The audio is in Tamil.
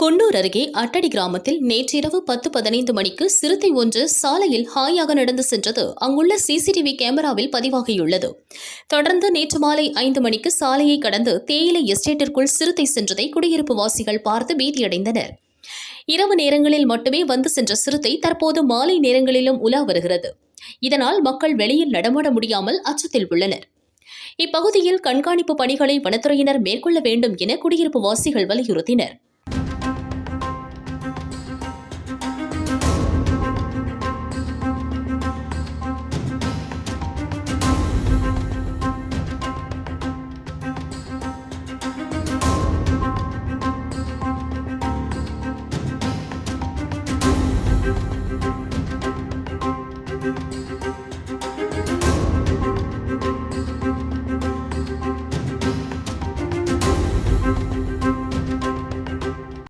குன்னூர் அருகே அட்டடி கிராமத்தில் நேற்றிரவு பத்து பதினைந்து மணிக்கு சிறுத்தை ஒன்று சாலையில் ஹாயாக நடந்து சென்றது. அங்குள்ள சிசிடிவி கேமராவில் பதிவாகியுள்ளது. தொடர்ந்து நேற்று மாலை ஐந்து மணிக்கு சாலையை கடந்து தேயிலை எஸ்டேட்டிற்குள் சிறுத்தை சென்றதை குடியிருப்பு வாசிகள் பார்த்து பீதியடைந்தனர். இரவு நேரங்களில் மட்டுமே வந்து சென்ற சிறுத்தை தற்போது மாலை நேரங்களிலும் உலா வருகிறது. இதனால் மக்கள் வெளியில் நடமாட முடியாமல் அச்சத்தில் உள்ளனர். இப்பகுதியில் கண்காணிப்பு பணிகளை வனத்துறையினர் மேற்கொள்ள வேண்டும் என குடியிருப்பு வாசிகள் வலியுறுத்தினர்.